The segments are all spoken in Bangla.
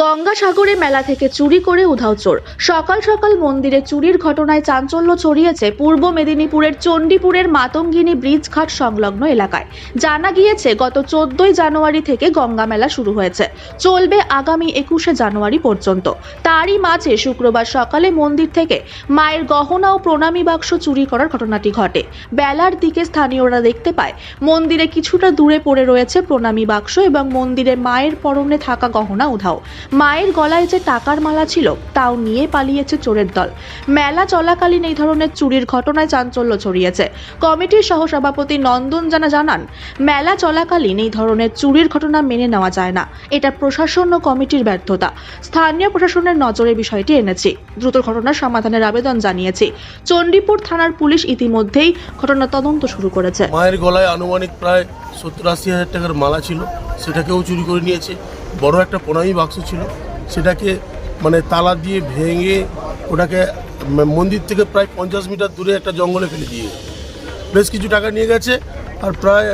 গঙ্গাসাগরে মেলা থেকে চুরি করে উধাও চোর। সকাল সকাল মন্দিরে চুরির ঘটনায় চাঞ্চল্য ছড়িয়েছে পূর্ব মেদিনীপুরের চণ্ডীপুরের মাতঙ্গিনী ব্রিজ ঘাট সংলগ্ন এলাকায়। জানা গিয়েছে, গত চোদ্দই জানুয়ারি থেকে গঙ্গা মেলা শুরু হয়েছে। চলবে আগামী একুশে জানুয়ারি পর্যন্ত। তারই মাঝে শুক্রবার সকালে মন্দির থেকে মায়ের গহনা ও প্রণামী বাক্স চুরি করার ঘটনাটি ঘটে। বেলার দিকে স্থানীয়রা দেখতে পায়, মন্দিরে কিছুটা দূরে পড়ে রয়েছে প্রণামী বাক্স এবং মন্দিরে মায়ের পরনে থাকা গহনা উধাও। মায়ের গলায় যে টাকার মালা ছিল, তাও নিয়ে পালিয়েছে চোরের দল। মেলা চলাকালীন এই ধরনের চুরির ঘটনায় চাঞ্চল্য ছড়িয়েছে। কমিটির সহসভাপতি নন্দন জানা জানান, মেলা চলাকালীন এই ধরনের চুরির ঘটনা মেনে নেওয়া যায় না। এটা প্রশাসন ও কমিটির ব্যর্থতা। স্থানীয় প্রশাসনের নজরে বিষয়টি এনেছি। দ্রুত ঘটনার সমাধানের আবেদন জানিয়েছি। চণ্ডীপুর থানার পুলিশ ইতিমধ্যেই ঘটনা তদন্ত শুরু করেছে। মায়ের গলায় আনুমানিক প্রায় সত্তর আশি হাজার টাকার মালা ছিল, সেটাকেও চুরি করে নিয়েছে। বড় একটা প্রণামী বাক্স ছিল, সেটাকে মানে তালা দিয়ে ভেঙে ওটাকে মন্দির থেকে প্রায় পঞ্চাশ মিটার দূরে একটা জঙ্গলে ফেলে দিয়ে বেশ কিছু টাকা নিয়ে গেছে, আর প্রায়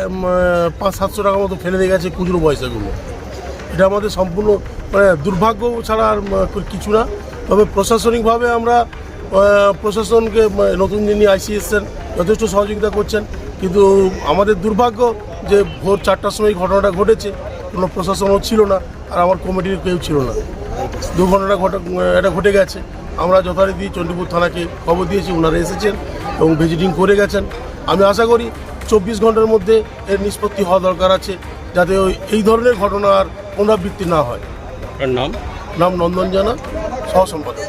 পাঁচ সাতশো টাকার মতো ফেলে দিয়ে গেছে খুচরো পয়সাগুলো। এটা আমাদের সম্পূর্ণ মানে দুর্ভাগ্য ছাড়া আর কিছু না। তবে প্রশাসনিকভাবে আমরা প্রশাসনকে নতুন যিনি আইসি এসছেন, যথেষ্ট সহযোগিতা করছেন। কিন্তু আমাদের দুর্ভাগ্য যে ভোর চারটার সময় ঘটনাটা ঘটেছে কোনো প্রশাসনও ছিল না আর আমার কমিটির কেউ ছিল না। দুর্ঘটনা ঘটে এটা ঘটে গেছে। আমরা যথারীতি চণ্ডীপুর থানাকে খবর দিয়েছি ওনারা এসেছেন এবং ভিজিটিং করে গেছেন। আমি আশা করি চব্বিশ ঘণ্টার মধ্যে এর নিষ্পত্তি হওয়া দরকার আছে যাতে ওই এই ধরনের ঘটনা আর পুনরাবৃত্তি না হয়। নাম? নাম নন্দন জানা সহ সম্পাদক